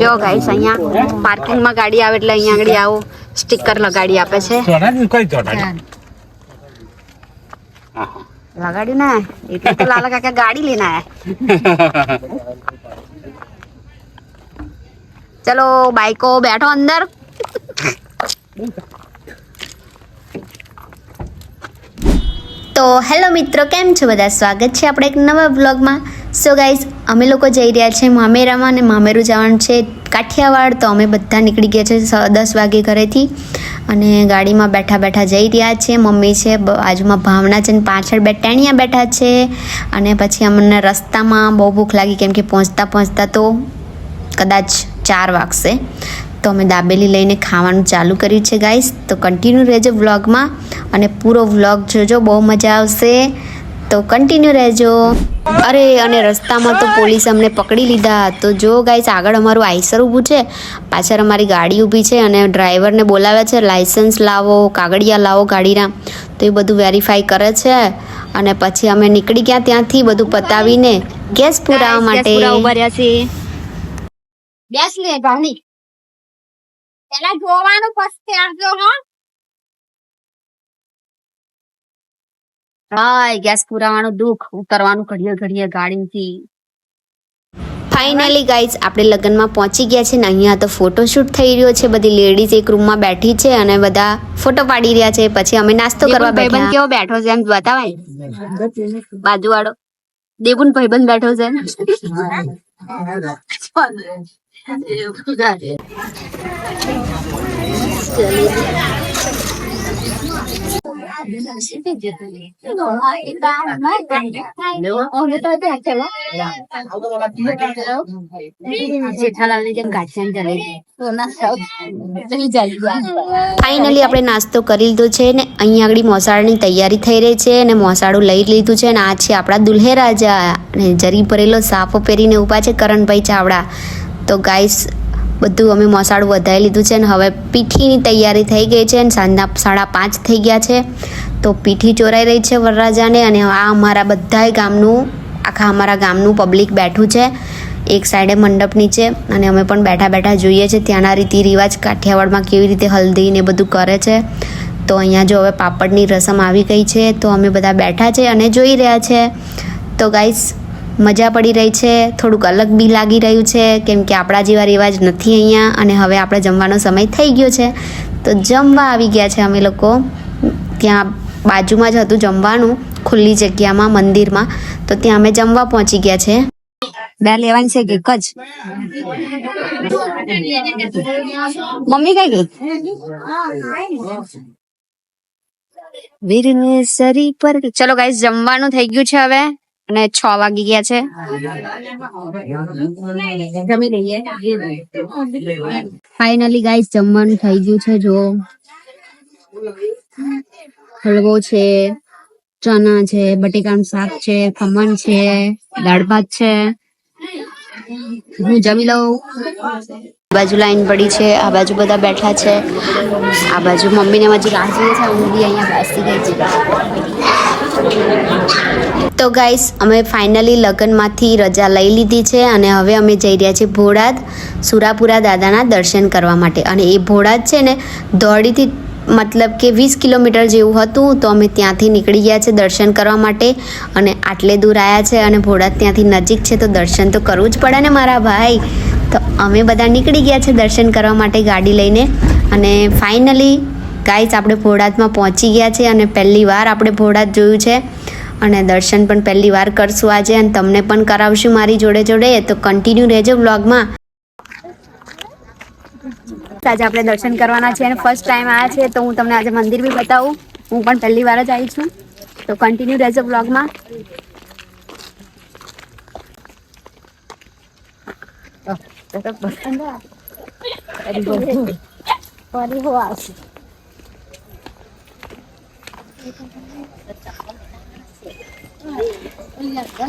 જો ગાઈસ અહીંયા પાર્કિંગમાં ગાડી આવે એટલે અહીંયા આગળ આવું. સ્ટીકર લગાડી આપે છે. લગાડ્યું ને. એટલે તો લાલા કાકા ગાડી લઈને આયા. ચલો બાઈકો બેઠો અંદર. તો હેલો મિત્રો કેમ છો બધા? સ્વાગત છે આપણે એક નવા બ્લોગમાં સો ગાઈઝ અમે લોકો જઈ રહ્યા છીએ મામેરામાં અને મામેરું જવાનું છે કાઠિયાવાડ. તો અમે બધા નીકળી ગયા છે દસ વાગે ઘરેથી. અને ગાડીમાં બેઠા બેઠા જઈ રહ્યા છે. મમ્મી છે બાજુમાં ભાવના છે ને પાછળ બે ટેણિયા બેઠા છે. અને પછી અમને રસ્તામાં બહુ ભૂખ લાગી કેમ કે પહોંચતા પહોંચતા તો કદાચ ચાર વાગશે. તો અમે દાબેલી લઈને ખાવાનું ચાલુ કર્યું છે ગાઈસ તો કન્ટિન્યુ રહેજો વ્લોગમાં અને પૂરો વ્લોગ જોજો, બહુ મજા આવશે. તો કન્ટિન્યુ રહેજો. અરે અને રસ્તામાં તો પોલીસ અમને પકડી લીધા. તો જો ગાઈસ આગળ અમારું આઈસર ઊભું છે. પાછળ અમારી ગાડી ઊભી છે અને ડ્રાઈવરને બોલાવે છે લાઇસન્સ લાવો કાગળિયા લાવો ગાડીના. તો એ બધું વેરીફાઈ કરે છે. અને પછી અમે નીકળી ગયા ત્યાંથી બધું પતાવીને ગેસ પુરાવા માટે. ઊભા રહ્યા છે બેસ લે ભાવની. પેલા જોવાનું પછી આવજો હો. હાય ગેસ પુરાવાનું દુઃખ. ઉતરવાનું ઘડીએ ઘડીએ ગાડીથી. ફાઇનલી ગાઈઝ આપણે લગ્નમાં પહોંચી ગયા છે ને અહીંયા તો ફોટોશૂટ થઈ રહ્યો છે. બધી લેડીઝ એક રૂમમાં બેઠી છે અને બધા ફોટો પાડી રહ્યા છે. પછી અમે નાસ્તો કરવા ભાઈબંધ બેઠા કેવો બેઠો છે એમ બતાવાય? બાજુવાળો. દેવુન ભાઈબંધ બેઠો છે ને જલેબી ફાઇનલી આપણે નાસ્તો કરી લીધો છે ને અહીંયા આગળ મોસાળની તૈયારી થઈ રહી છે અને મોસાળું લઈ લીધું છે અને આ છે આપણા દુલ્હે રાજા અને જરી ભરેલો સાફો પહેરીને ઊભા છે કરણભાઈ ચાવડા. તો ગાઈસ બધું અમે મોસાળું વધારી લીધું છે અને હવે પીઠીની તૈયારી થઈ ગઈ છે અને સાંજના સાડા પાંચ થઈ ગયા છે. તો પીઠી ચોરાઈ રહી છે વરરાજાને અને આ અમારા બધાય ગામનું, આખા અમારા ગામનું પબ્લિક બેઠું છે. એક સાઈડે મંડપ નીચે અને અમે પણ બેઠા બેઠા જોઈએ છે ત્યાંના રીતિ રિવાજ કાઠિયાવાડમાં કેવી રીતે હલ્દી ને બધું કરે છે. તો અહીંયા જો હવે પાપડની રસમ આવી ગઈ છે તો અમે બધા બેઠા છે અને જોઈ રહ્યા છે. તો ગાઈસ મજા પડી રહી છે થોડુંક અલગ બી લાગી રહ્યું છે કેમ કે આપણા જેવા રિવાજ નથી અહીંયા અને હવે આપણે જમવાનો સમય થઈ ગયો છે. તો જમવા આવી ગયા છે અમે લોકો. ત્યાં બાજુમાં જ હતું જમવાનું ખુલ્લી જગ્યામાં મંદિરમાં. તો ત્યાં અમે જમવા પહોંચી ગયા છે. બે લેવાની છે કે એક મમ્મી કઈ ગઈ? વીરને સરી પર ચલો ગાઈસ જમવાનું થઈ ગયું છે હવે. અને છ વાગી ગયા છે. ફાઇનલી ગાઈસ જમવાનું થઈ ગયું છે, જો. હલવો છે, ચણા છે, બટેકાનું શાક છે, ખમણ છે, દાળ ભાત છે. હું જમી લઉં. બાજુ લાઈન પડી છે, આ બાજુ બધા બેઠા છે. આ બાજુ મમ્મીને હજી રાહ જોઈએ છે, હું બી અહીંયા બેસી ગઈ છું. તો ગાઈસ અમે ફાઇનલી લગ્નમાંથી રજા લઈ લીધી છે અને હવે અમે જઈ રહ્યા છીએ ભોળાદ, સુરાપુરા દાદાના દર્શન કરવા માટે. અને એ ભોળાદ છે ને, દોડીથી મતલબ કે વીસ કિલોમીટર જેવું હતું, તો અમે ત્યાંથી નીકળી ગયા છે દર્શન કરવા માટે. અને આટલે દૂર આવ્યા છે અને ભોળાદ ત્યાંથી નજીક છે, તો દર્શન તો કરવું જ પડે ને મારા ભાઈ. તો અમે બધા નીકળી ગયા છે દર્શન કરવા માટે ગાડી લઈને. અને ફાઇનલી ગાઈસ આપણે ભોળાજમાં પહોંચી ગયા છે અને પહેલી વાર આપણે ભોળાજ જોયું છે. અને દર્શન પણ પહેલી વાર કરશું આજે અને તમને પણ કરાવશું મારી જોડે જોડે. તો કન્ટિન્યુ રહેજો બ્લોગમાં આજે આપણે દર્શન કરવાના છે અને ફર્સ્ટ ટાઈમ આવ્યા છે તો હું તમને આજે મંદિર બી બતાવું. હું પણ પહેલી વાર જ આવી છું. તો કન્ટિન્યુ રહેજો બ્લોગમાં Oh, tetap bertanda. Uliyan ka?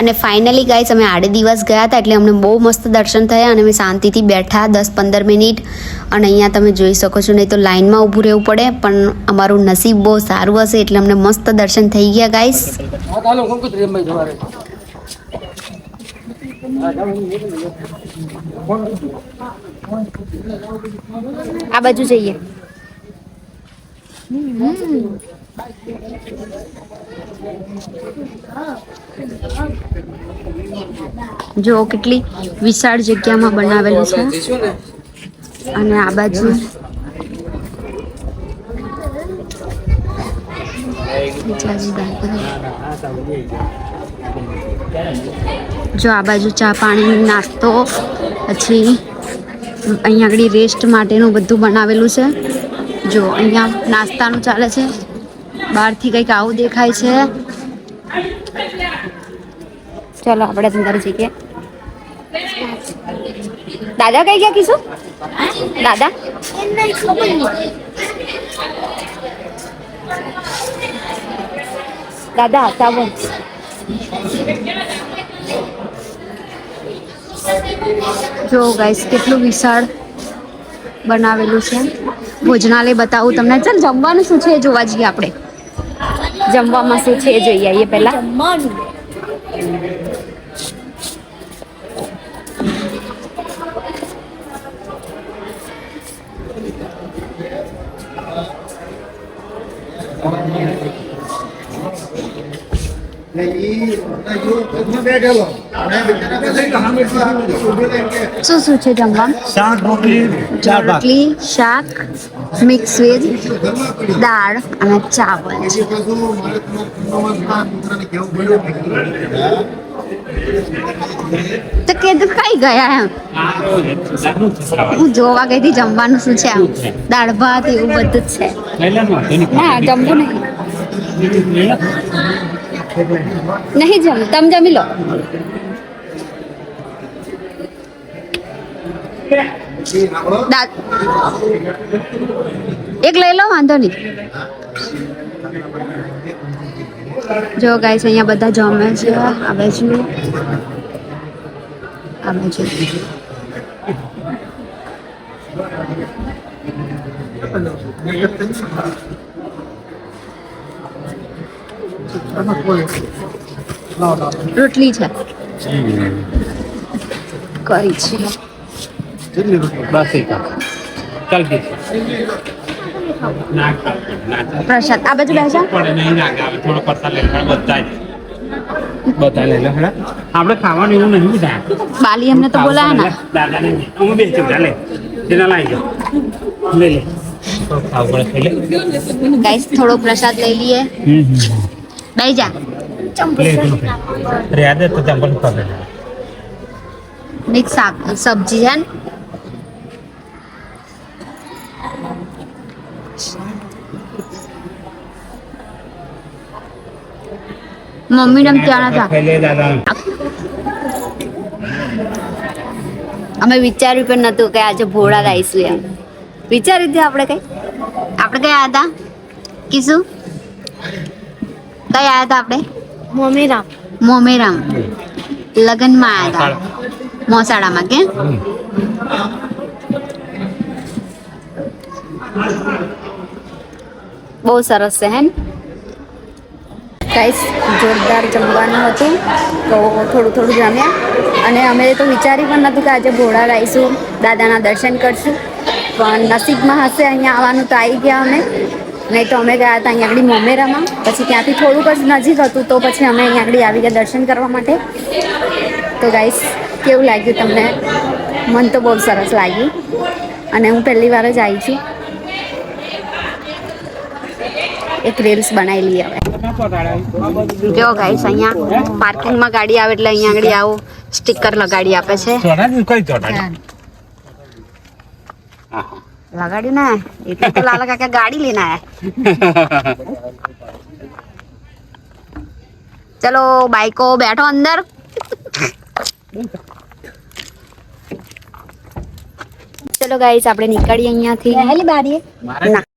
અને ફાઇનલી ગાઈસ અમે આડે દિવસ ગયા હતા એટલે અમને બહુ મસ્ત દર્શન થયા અને અમે શાંતિથી બેઠા દસ પંદર મિનિટ. અને અહીંયા તમે જોઈ શકો છો નહીં તો લાઇનમાં ઊભું રહેવું પડે પણ અમારું નસીબ બહુ સારું હશે એટલે અમને મસ્ત દર્શન થઈ ગયા ગાઈસ આ બાજુ જઈએ. જો કેટલી વિશાળ જગ્યામાં બનાવેલું છે. અને આ બાજુ જો આ બાજુ ચા પાણી નાસ્તો, પછી અહીંયા આગળ રેસ્ટ માટેનું બધું બનાવેલું છે. જો અહીંયા નાસ્તાનું ચાલે છે. બહારથી કંઈક આવું દેખાય છે. ચલો, આપણે અંદર જઈએ. દાદા કઈ ગયા કીશું? દાદા? દાદા હતા બોલ. જો ગાઈસ કેટલું વિશાળ બનાવેલું છે. ભોજનાલય બતાવું તમને. ચાલ, જમવાનું શું છે જોવા જઈએ આપણે. જમવામાં શું છે એ જોઈ આવીએ પહેલા શું શું છે જમવામાં શાક રોટલી ચાર ભાગ રોટલી શાક મિક્સ વેજ દાળ અને ચાવલ તો કીધું કઈ ગયા એમ હું જોવા ગઈ હતી જમવાનું શું છે એમ દાળ ભાત એવું બધું જ છે ના જમવું નહીં નહીં જમ, તમે જમી લો. એક લઈ લો, વાંધો નહીં. જો ગાઈસ અહીંયા બધા જમે છે આ બાજુ આ બાજુ રોટલી છે. કરી છે. બસ એક ચાલ કે ના ના પ્રસાદ. આ બાજુ બેસા. પડે નહીં ના આવે થોડો પરસાદ લે બધા આપણે ખાવાનું એવું નહીં બધા તો બોલાયા ના અમે બે ચૂડા લે થોડો પ્રસાદ લઈ લઈએ. બેહી જા રે આદે તો જંબલ પકડે મિક્સ શાક સબ્જી છે ને મમ્મી ને ત્યાં હતા અમે વિચાર્યું પણ નતું કે આજે ભોળા લાવીશું એમ વિચાર્યું હતું આપણે કઈ આપણે કયા હતા કીશું કઈ આવ્યા હતા આપણે? મોમેરામ. મોમેરામ. લગ્નમાં આવ્યા હતા મોસાળામાં કે બહુ સરસ છે હે ગાઈસ જોરદાર જમવાનું હતું તો થોડું થોડું જમ્યા. અને અમે તો વિચારી પણ નહોતું કે આજે ભોળા લાવીશું દાદાના દર્શન કરશું. પણ નસીબમાં હશે અહીંયા આવવાનું તો આવી ગયા અમે. નહીં તો અમે ગયા હતા અહીંયા આગળ મોમેરામાં. પછી ત્યાંથી થોડુંક જ નજીક હતું તો પછી અમે અહીંયા આગળ આવી ગયા દર્શન કરવા માટે. તો ગાઈસ કેવું લાગ્યું તમને? મન તો બહુ સરસ લાગ્યું. અને હું પહેલી વાર જ આવી છું. એક રીલ્સ બનાવેલી લઈએ હવે. જો ગાઈસ અહીંયા પાર્કિંગમાં ગાડી આવે એટલે અહીંયા આગળ આવું. સ્ટીકર લગાડી આપે છે. સોના જ કઈ ચોટા લગાડ્યું ને એટલે તો લાલા કાકા ગાડી આયા. ચલો બાઈકો બેઠો અંદર. ચલો ગાઈસ આપણે નીકળીએ અહીંયાથી. બારી ના.